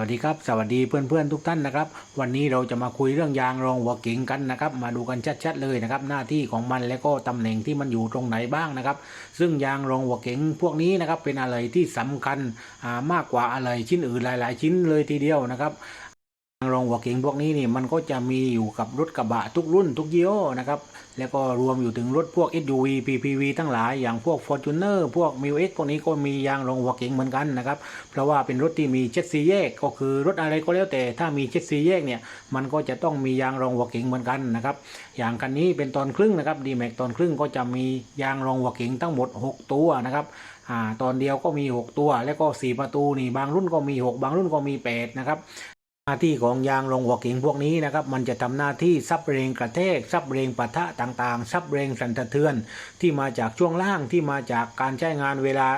สวัสดีครับ สวัสดีเพื่อนๆทุกท่านนะครับ วันนี้เราจะมาคุยเรื่องยางรองหัวเก่งกันนะครับ มาดูกันชัดๆเลยนะครับหน้าที่ของมันและก็ตำแหน่งที่มันอยู่ตรงไหนบ้างนะครับ ซึ่งยางรองหัวเก่งพวกนี้นะครับเป็นอะไรที่สำคัญมากกว่าอะไรชิ้นอื่นหลาย ๆ ชิ้นเลยทีเดียวนะครับ รองหัวเก๋งพวกนี้นี่มันก็จะมีอยู่กับรถกระบะทุกรุ่นทุกยี่ห้อนะครับ แล้วก็รวมอยู่ถึงรถพวก SUV PPV ทั้งหลายอย่างพวก Fortuner พวก m i x พวกนี้ก็มียางรองหัวเก๋งเหมือนกันนะครับ เพราะว่าเป็นรถที่มีเจ็ดซีแยก ก็คือรถอะไรก็แล้วแต่ถ้ามีเจ็ดซีแยกเนี่ยมันก็จะต้องมียางรองหัวเก๋งเหมือนกันนะครับอย่างคันนี้เป็นตอนครึ่งนะครับดีแม็กตอนครึ่งก็จะมียางรองหัวเก๋งทั้งหมด 6 ตัวนะครับอ่าตอนเดียวก็มี 6 ตัว แล้วก็ 4 ประตูนี่บางรุ่นก็มี 6 บางรุ่นก็มี8นะครับาที่ของยางรองหัวเก๋งพวกนี้นะครับมันจะทำหน้าที่ซับเรงกระแทกซับเรงปะทะต่างๆ ซับเรงสั่นสะเทือน ที่มาจากช่วงล่างที่มาจากการใช้งานเวลา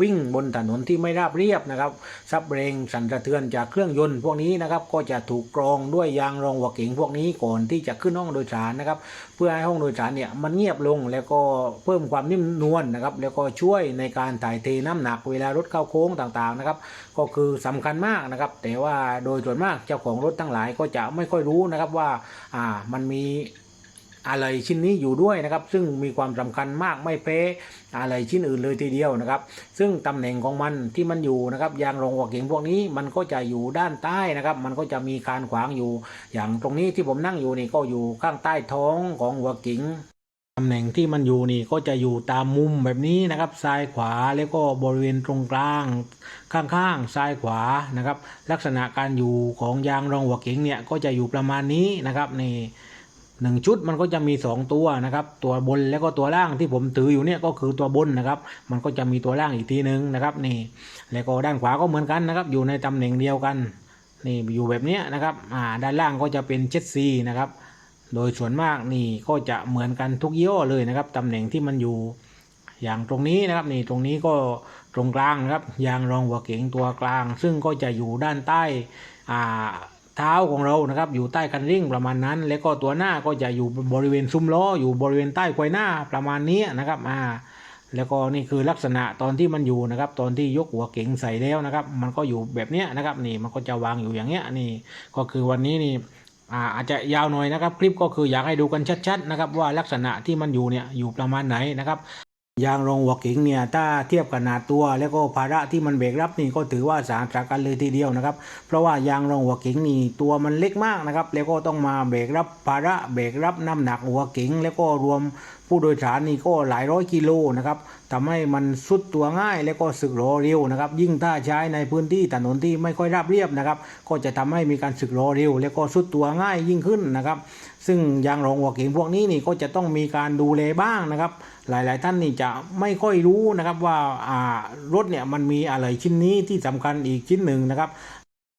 วิ่งบนถนนที่ไม่ราบเรียบนะครับซับเรงสั่นสะเทือนจากเครื่องยนต์พวกนี้นะครับก็จะถูกกรองด้วยยางรองหัวเก๋งพวกนี้ก่อนที่จะขึ้นห้องโดยสารนะครับเพื่อให้ห้องโดยสารเนี่ยมันเงียบลงแล้วก็เพิ่มความนิ่มนวลนะครับแล้วก็ช่วยในการถ่ายเทน้ำหนักเวลารถเข้าโค้งต่างๆนะครับก็คือสำคัญมากนะครับ แต่ว่าโดยส่วนมากเจ้าของรถทั้งหลายก็จะไม่ค่อยรู้นะครับว่าอ่ามันมีอะไรชิ้นนี้อยู่ด้วยนะครับ ซึ่งมีความสำคัญมากไม่แพ้อะไรชิ้นอื่นเลยทีเดียวนะครับ ซึ่งตำแหน่งของมันที่มันอยู่นะครับยางรองหัวเก๋งพวกนี้มันก็จะอยู่ด้านใต้นะครับ มันก็จะมีการขวางอยู่ อย่างตรงนี้ที่ผมนั่งอยู่นี่ก็อยู่ข้างใต้ท้องของหัวเก๋งำแหน่งที่มันอยู่นี่ก็จะอยู่ตามมุมแบบนี้นะครับ ซ้ายขวาแล้วก็บริเวณตรงกลาง ข้างๆ ซ้ายขวานะครับ ลักษณะการอยู่ของยางรองหัวเก๋งเนี่ยก็จะอยู่ประมาณนี้นะครับนี่หนึ่งชุดมันก็จะมีสองตัวนะครับ ตัวบนแล้วก็ตัวล่างที่ผมถืออยู่เนี่ยก็คือตัวบนนะครับ มันก็จะมีตัวล่างอีกทีหนึ่งนะครับนี่แล้วก็ด้านขวาก็เหมือนกันนะครับ อยู่ในตำแหน่งเดียวกันนี่อยู่แบบนี้นะครับอ่าด้านล่างก็จะเป็นเจ็ดซีนะครับ โดยส่วนมากนี่ก็จะเหมือนกันทุกยี่ห้อเลยนะครับตำแหน่งที่มันอยู่อย่างตรงนี้นะครับนี่ตรงนี้ก็ตรงกลางนะครับยางรองหัวเก๋งตัวกลาง ซึ่งก็จะอยู่ด้านใต้อ่าเท้าของเรานะครับ อยู่ใต้คันเร่งประมาณนั้น แล้วก็ตัวหน้าก็จะอยู่บริเวณซุ้มล้ออยู่บริเวณใต้ควายหน้าประมาณนี้นะครับอ่าแล้วก็นี่คือลักษณะตอนที่มันอยู่นะครับ ตอนที่ยกหัวเก๋งใส่แล้วนะครับ มันก็อยู่แบบเนี้ยนะครับนี่มันก็จะวางอยู่อย่างเงี้ยนี่ก็คือวันนี้นี่ อ่าอาจจะยาวหน่อยนะครับ คลิปก็คืออยากให้ดูกันชัดๆนะครับว่าลักษณะที่มันอยู่เนี่ยอยู่ประมาณไหนนะครับ ยางรองหัวเก๋งเนี่ยถ้าเทียบขนาดตัว แล้วก็ภาระที่มันแบรกรับนี่ก็ถือว่าสาหัสกันเลยทีเดียวนะครับ เพราะว่ายางรองหัวเก๋งนี่ตัวมันเล็กมากนะครับ แล้วก็ต้องมาแบรกรับภาระแบรกรับน้ำหนักหัวเก๋งแล้วก็รวมผู้โดยสารนี่ก็หลายร้อยกิโลนะครับทำให้มันสุดตัวง่ายแล้วก็สึกหรอเร็วนะครับ ยิ่งถ้าใช้ในพื้นที่ถนนที่ไม่ค่อยราบเรียบนะครับ ก็จะทำให้มีการสึกหรอเร็ว แล้วก็สุดตัวง่ายยิ่งขึ้นนะครับ ซึ่งยางรองหัวเข็มพวกนี้นี่ก็จะต้องมีการดูแลบ้างนะครับ หลายๆ ท่านนี่จะไม่ค่อยรู้นะครับว่าอ่ารถเนี่ยมันมีอะไรชิ้นนี้ที่สำคัญอีกชิ้นหนึ่งนะครับ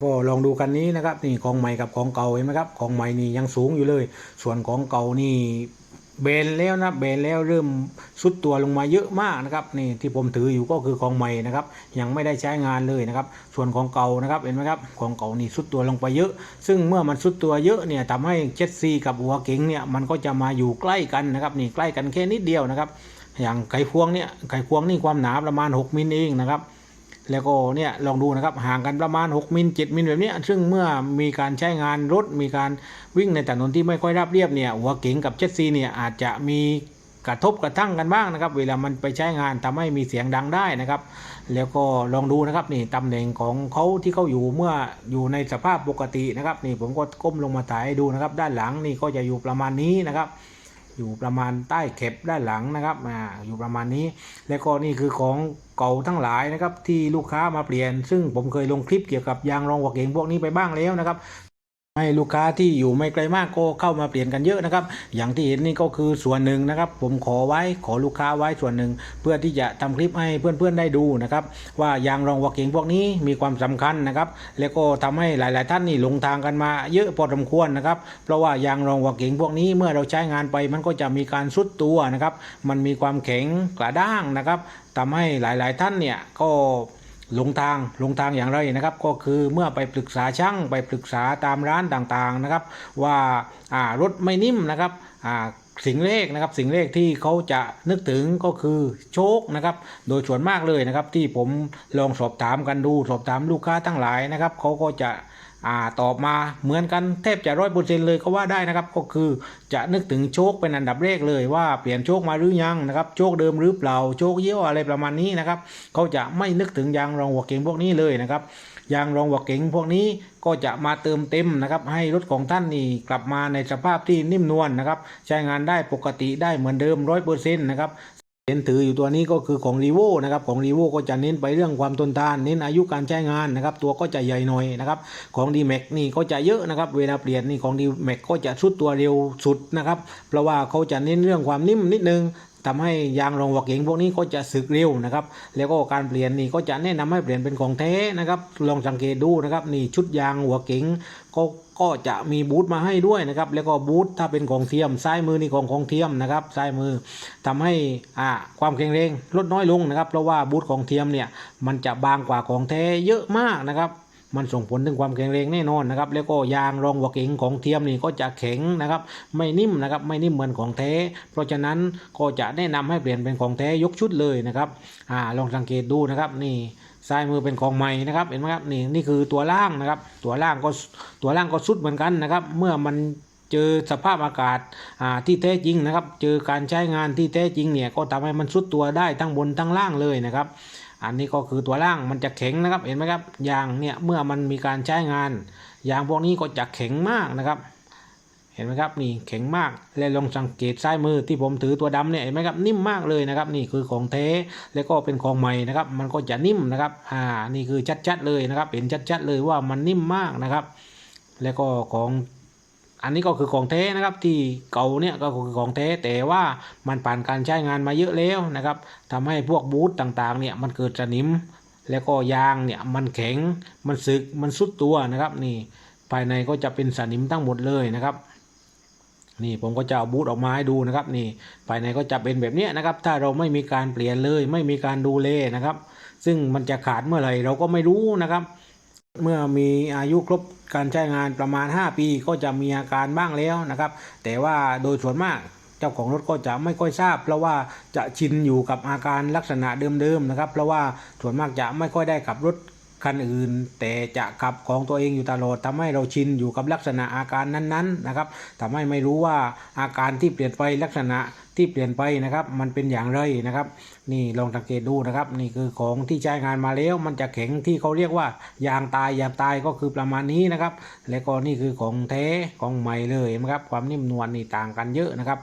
ก็ลองดูกันนี้นะครับนี่ของใหม่กับของเก่าเห็นไหมครับของใหม่นี่ยังสูงอยู่เลย ส่วนของเก่านี่ เบนแล้วนะเบนแล้วเริ่มสุดตัวลงมาเยอะมากนะครับนี่ที่ผมถืออยู่ก็คือของใหม่นะครับยังไม่ได้ใช้งานเลยนะครับส่วนของเก่านะครับเห็นไหมครับของเก่านี่สุดตัวลงไปเยอะ ซึ่งเมื่อมันสุดตัวเยอะเนี่ยทำให้เจ็ดซีกับหัวเก๋งเนี่ยมันก็จะมาอยู่ใกล้กันนะครับนี่ใกล้กันแค่นิดเดียวนะครับอย่างไขควงเนี่ยไขควงนี่ความหนาประมาณ 6มิลเองนะครับ แล้วก็เนี่ยลองดูนะครับห่างกันประมาณ 6 มิล7มิลแบบนี้ซึ่งเมื่อมีการใช้งานรถมีการวิ่งในถนนที่ไม่ค่อยราบเรียบเนี่ยหัวเก๋งกับเจ็ตซีเนี่ยอาจจะมีกระทบกระทั่งกันบ้างนะครับ เวลามันไปใช้งานทำให้มีเสียงดังได้นะครับ แล้วก็ลองดูนะครับนี่ตำแหน่งของเขาที่เขาอยู่เมื่ออยู่ในสภาพปกตินะครับ นี่ผมก็ก้มลงมาถ่ายดูนะครับ ด้านหลังนี่ก็จะอยู่ประมาณนี้นะครับ อยู่ประมาณใต้เข็บด้านหลังนะครับอ่าอยู่ประมาณนี้ และก็นี่คือของเก่าทั้งหลายนะครับที่ลูกค้ามาเปลี่ยน ซึ่งผมเคยลงคลิปเกี่ยวกับยางรองหัวเก่งพวกนี้ไปบ้างแล้วนะครับ ให้ลูกค้าที่อยู่ไม่ไกลมากก็เข้ามาเปลี่ยนกันเยอะนะครับ อย่างที่เห็นนี่ก็คือส่วนหนึ่งนะครับ ผมขอไว้ขอลูกค้าไว้ส่วนหนึ่ง เพื่อที่จะทำคลิปให้เพื่อนๆได้ดูนะครับ ว่ายางรองหัวเก๋งพวกนี้มีความสำคัญนะครับ แล้วก็ทำให้หลาย ๆ ท่านนี่หลงทางกันมาเยอะพอสมควรนะครับ เพราะว่ายางรองหัวเก๋งพวกนี้เมื่อเราใช้งานไปมันก็จะมีการซุดตัวนะครับ มันมีความแข็งกระด้างนะครับทำให้หลาย ๆ ท่านเนี่ยก็ หลงทางหลงทางอย่างไรนะครับ ก็คือเมื่อไปปรึกษาช่างไปปรึกษาตามร้านต่างๆนะครับ ว่าอ่ารถไม่นิ่มนะครับอ่าสิ่งแรกนะครับสิ่งแรกที่เขาจะนึกถึงก็คือโชคนะครับ โดยส่วนมากเลยนะครับที่ผมลองสอบถามกันดูสอบถามลูกค้าทั้งหลายนะครับเขาก็จะ อ่าตอบมาเหมือนกันแทบจะร้อยเปอร์เซ็นต์เลยก็ว่าได้นะครับ ก็คือจะนึกถึงโชคเป็นอันดับแรกเลยว่าเปลี่ยนโชคมาหรือยังนะครับโชคเดิมหรือเปล่าโชคเยี่ยวอะไรประมาณนี้นะครับเขาจะไม่นึกถึงยางรองหัวเก่งพวกนี้เลยนะครับยางรองหัวเก๋งพวกนี้ก็จะมาเติมเต็มนะครับ ให้รถของท่านนี่กลับมาในสภาพที่นิ่มนวลนะครับ ใช้งานได้ปกติได้เหมือนเดิมร้อยเปอร์เซ็นต์นะครับ เห็นถืออยู่ตัวนี้ก็คือของรีโวนะครับของรีโวก็จะเน้นไปเรื่องความทนทาน เน้นอายุการใช้งานนะครับตัวก็จะใหญ่หน่อยนะครับของดีแม็กนี่ก็จะเยอะนะครับเวลาเปลี่ยนนี่ของดีแม็กก็จะชุดตัวเร็วสุดนะครับเพราะว่าเขาจะเน้นเรื่องความนิ่มนิดนึง ทำให้ยางรองหัวเก๋งพวกนี้ก็จะสึกเร็วนะครับ แล้วก็การเปลี่ยนนี่ก็จะแนะนำให้เปลี่ยนเป็นของแท้นะครับ ลองสังเกตดูนะครับนี่ชุดยางหัวเก๋งก็ก็จะมีบูทมาให้ด้วยนะครับ แล้วก็บูทถ้าเป็นของเทียมซ้ายมือนี่ของของเทียมนะครับซ้ายมือทำให้อ่าความแข็งแรงลดน้อยลงนะครับ เพราะว่าบูทของเทียมเนี่ยมันจะบางกว่าของแท้เยอะมากนะครับ มันส่งผลถึงความแข็งแรงแน่นอนนะครับแล้วก็ยางรองหัวเก๋งของเทียมนี่ก็จะแข็งนะครับไม่นิ่มนะครับไม่นิ่มเหมือนของแท้ เพราะฉะนั้นก็จะแนะนำให้เปลี่ยนเป็นของแท้ยกชุดเลยนะครับอ่าลองสังเกตดูนะครับนี่ซ้ายมือเป็นของใหม่นะครับเห็นไหมครับนี่นี่คือตัวล่างนะครับ ตัวล่างก็ตัวล่างก็สุดเหมือนกันนะครับ เมื่อมันเจอสภาพอากาศาที่แท้จริงนะครับ เจอการใช้งานที่แท้จริงเนี่ยก็ทำให้มันสุดตัวได้ทั้งบนทั้งล่างเลยนะครับ อันนี้ก็คือตัวล่างมันจะแข็งนะครับเห็นไหมครับยางเนี่ยเมื่อมันมีการใช้งานยางพวกนี้ก็จะแข็งมากนะครับ เห็นไหมครับนี่แข็งมากและลองสังเกตซ้ายมือที่ผมถือตัวดำเนี่ยเห็นไหมครับนิ่มมากเลยนะครับ นี่คือของแท้แล้วก็เป็นของใหม่นะครับ มันก็จะนิ่มนะครับอ่านี่คือชัดๆเลยนะครับ เห็นชัดๆเลยว่ามันนิ่มมากนะครับ แล้วก็ของ อันนี้ก็คือของแท้นะครับที่เก่าเนี่ยก็คือของแท้แต่ว่ามันผ่านการใช้งานมาเยอะแล้วนะครับทำให้พวกบูทต่างๆเนี่ยมันเกิดสนิม แล้วก็ยางเนี่ยมันแข็งมันสึกมันสุดตัวนะครับนี่ภายในก็จะเป็นสนิมทั้งหมดเลยนะครับนี่ผมก็จะเอาบูทออกมาให้ดูนะครับนี่ภายในก็จะเป็นแบบเนี้ยนะครับ ถ้าเราไม่มีการเปลี่ยนเลย ไม่มีการดูแลนะครับ ซึ่งมันจะขาดเมื่อไหร่เราก็ไม่รู้นะครับ เมื่อมีอายุครบการใช้งานประมาณ 5 ปีก็จะมีอาการบ้างแล้วนะครับ แต่ว่าโดยส่วนมากเจ้าของรถก็จะไม่ค่อยทราบ เพราะว่าจะชินอยู่กับอาการลักษณะเดิมๆนะครับ เพราะว่าส่วนมากจะไม่ค่อยได้ขับรถ คันอื่น แต่จะขับของตัวเองอยู่ตลอดทำให้เราชินอยู่กับลักษณะอาการนั้นๆนะครับทำให้ไม่รู้ว่าอาการที่เปลี่ยนไปลักษณะที่เปลี่ยนไปนะครับมันเป็นอย่างไรนะครับ นี่ลองสังเกตดูนะครับ นี่คือของที่ใช้งานมาแล้ว มันจะแข็งที่เขาเรียกว่ายางตายยางตายก็คือประมาณนี้นะครับ แล้วก็นี่คือของแท้ของใหม่เลยนะครับ ความนิ่มนวลนี่ต่างกันเยอะนะครับ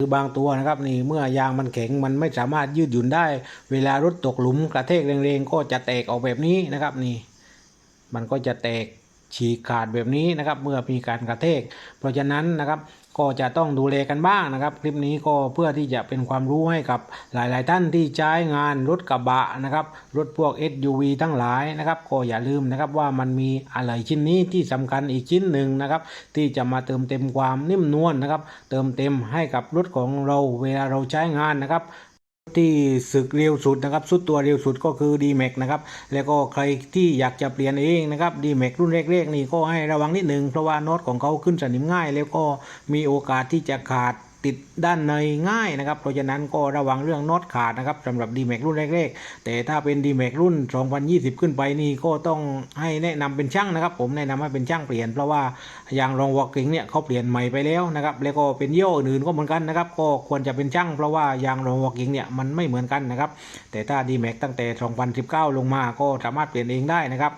คือบางตัวนะครับนี่เมื่อยางมันแข็งมันไม่สามารถยืดหยุ่นได้ เวลารถตกหลุมกระเทกแรงๆก็จะแตกออกแบบนี้นะครับนี่มันก็จะแตกฉีกขาดแบบนี้นะครับ เมื่อมีการกระเทก เพราะฉะนั้นนะครับ ก็จะต้องดูแลกันบ้างนะครับ คลิปนี้ก็เพื่อที่จะเป็นความรู้ให้กับหลาย ๆ ท่านที่ใช้งานรถกระบะนะครับรถพวก SUV ทั้งหลายนะครับ ก็อย่าลืมนะครับว่ามันมีอะไรชิ้นนี้ที่สำคัญอีกชิ้นหนึ่งนะครับ ที่จะมาเติมเต็มความนิ่มนวลนะครับ เติมเต็มให้กับรถของเราเวลาเราใช้งานนะครับ ที่สึกเร็วสุดนะครับสุดตัวเร็วสุดก็คือ d m a x นะครับแล้วก็ใครที่อยากจะเปลี่ยนเองนะครับ d m a x รุ่นแรกๆนี่ก็ให้ระวังนิดนึงเพราะว่าน็อตของเขาขึ้นสนิมง่าย แล้วก็มีโอกาสที่จะขาด ติดด้านในง่ายนะครับ เพราะฉะนั้นก็ระวังเรื่องน็อตขาดนะครับสำหรับ d m a x รุ่นแรกๆ แต่ถ้าเป็น d m a x รุ่น 2020 ขึ้นไปนี่ก็ต้องให้แนะนำเป็นช่างนะครับ ผมแนะนำให้เป็นช่างเปลี่ยน เพราะว่ายางรองวอลกิ้งเนี่ยเขาเปลี่ยนใหม่ไปแล้วนะครับแล้วก็เป็นย่ออื่นก็เหมือนกันนะครับก็ควรจะเป็นช่าง เพราะว่ายางรองวอลกิ้งเนี่ยมันไม่เหมือนกันนะครับแต่ถ้า d m a x ตั้งแต่ 2019 ลงมาก็สามารถเปลี่ยนเองได้นะครับ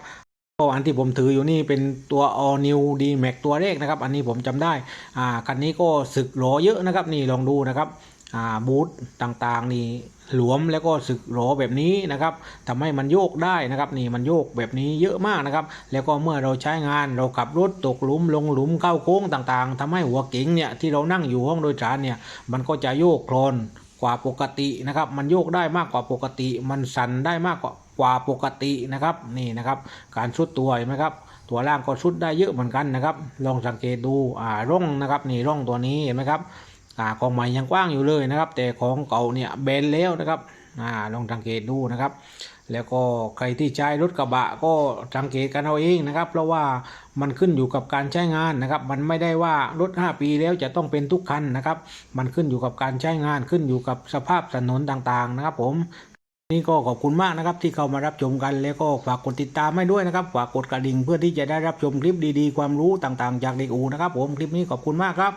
ก็อันที่ผมถืออยู่นี่เป็นตัว all new d max ตัวแรกนะครับ อันนี้ผมจำได้อ่าคันนี้ก็สึกหรอเยอะนะครับ นี่ลองดูนะครับอ่าบูทต่างๆนี่หลวมแล้วก็สึกหรอแบบนี้นะครับทำให้มันโยกได้นะครับ นี่มันโยกแบบนี้เยอะมากนะครับ แล้วก็เมื่อเราใช้งานเราขับรถตกหลุมลงหลุมเข้าโค้งต่างๆทำให้หัวเก๋งเนี่ยที่เรานั่งอยู่ห้องโดยสารเนี่ยมันก็จะโยกโคลนกว่าปกตินะครับ มันโยกได้มากกว่าปกติ มันสั่นได้มากกว่า กว่าปกตินะครับนี่นะครับการชุดตัวเห็นไหมครับตัวล่างก็ชุดได้เยอะเหมือนกันนะครับ ลองสังเกตดูอ่าร่องนะครับนี่ร่องตัวนี้เห็นไหมครับอ่าของใหม่ยังกว้างอยู่เลยนะครับ แต่ของเก่าเนี่ยเบนแล้วนะครับอ่าลองสังเกตดูนะครับ แล้วก็ใครที่ใช้รถกระบะก็สังเกตกันเอาเองนะครับ เพราะว่ามันขึ้นอยู่กับการใช้งานนะครับ มันไม่ได้ว่ารถ 5 ปีแล้วจะต้องเป็นทุกคันนะครับ มันขึ้นอยู่กับการใช้งานขึ้นอยู่กับสภาพถนนต่างๆนะครับ ผม นี่ก็ขอบคุณมากนะครับที่เข้ามารับชมกัน แล้วก็ฝากกดติดตามให้ด้วยนะครับ ฝากกดกระดิ่งเพื่อที่จะได้รับชมคลิปดีๆ ความรู้ต่างๆ จากเด็กอูนะครับผมคลิปนี้ขอบคุณมากครับ